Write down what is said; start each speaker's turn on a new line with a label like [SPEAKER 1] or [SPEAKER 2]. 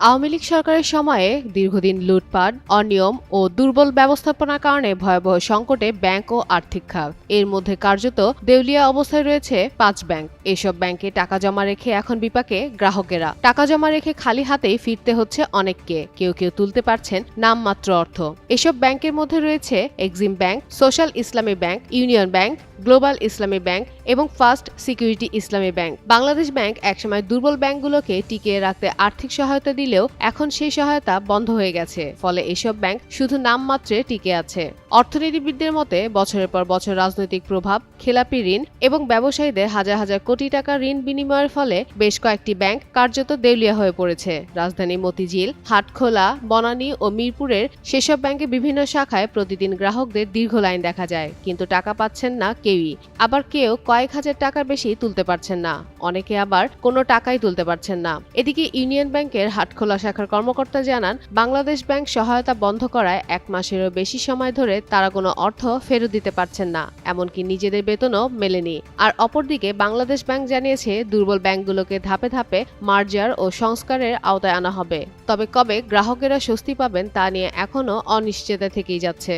[SPEAKER 1] আওয়ামী লীগ সরকারের সময়ে দীর্ঘদিন লুটপাট, অনিয়ম ও দুর্বল ব্যবস্থাপনার কারণে ভয়াবহ সংকটে ব্যাংক ও আর্থিক খাত। এর মধ্যে কার্যত দেউলিয়া অবস্থায় রয়েছে পাঁচ ব্যাংক। এসব ব্যাংকে টাকা জমা রেখে এখন বিপাকে গ্রাহকেরা। টাকা জমা রেখে খালি হাতেই ফিরতে হচ্ছে অনেককে। কেউ কেউ তুলতে পারছেন নামমাত্র অর্থ। এসব ব্যাংকের মধ্যে রয়েছে Exim Bank, Social Islami Bank, Union Bank, Global Islami Bank এবং First Security Islami Bank. Bangladesh Bank একসময় দুর্বল ব্যাংকগুলোকে টিকিয়ে রাখতে আর্থিক সহায়তা দিলেও এখন সেই সহায়তা বন্ধ হয়ে গেছে। ফলে এসব ব্যাংক শুধু নামমাত্রে টিকে আছে। অর্থনীতিবিদদের মতে, বছরের পর বছর রাজনৈতিক প্রভাব, খেলাপি ঋণ এবং ব্যবসায়ীদের হাজার হাজার কোটি টাকা ঋণ বিনিময়ের ফলে বেশ কয়েকটি ব্যাংক কার্যত দেউলিয়া হয়ে পড়েছে। রাজধানী মতিঝিল, হাটখোলা, বনানী ও মিরপুরের সেসব ব্যাংকে বিভিন্ন শাখায় প্রতিদিন গ্রাহকদের দীর্ঘ লাইন দেখা যায়। কিন্তু টাকা পাচ্ছেন না কেউই। আবার কেউ কয়েক হাজার টাকার বেশি তুলতে পারছেন না। অনেকে আবার কোনো টাকাই তুলতে পারছেন না। এদিকে ইউনিয়ন ব্যাংকের হাটখোলা শাখার কর্মকর্তা জানান, বাংলাদেশ ব্যাংক সহায়তা বন্ধ করায় এক মাসেরও বেশি সময় ধরে তারা কোনো অর্থ ফেরত দিতে পারছেন না, এমনকি নিজেদের বেতনও মেলেনি। আর অপরদিকে বাংলাদেশ ব্যাংক জানিয়েছে, দুর্বল ব্যাংকগুলোকে ধাপে ধাপে মার্জার ও সংস্কারের আওতায় আনা হবে। তবে কবে গ্রাহকেরা স্বস্তি পাবেন তা নিয়ে এখনও অনিশ্চয়তা থেকেই যাচ্ছে।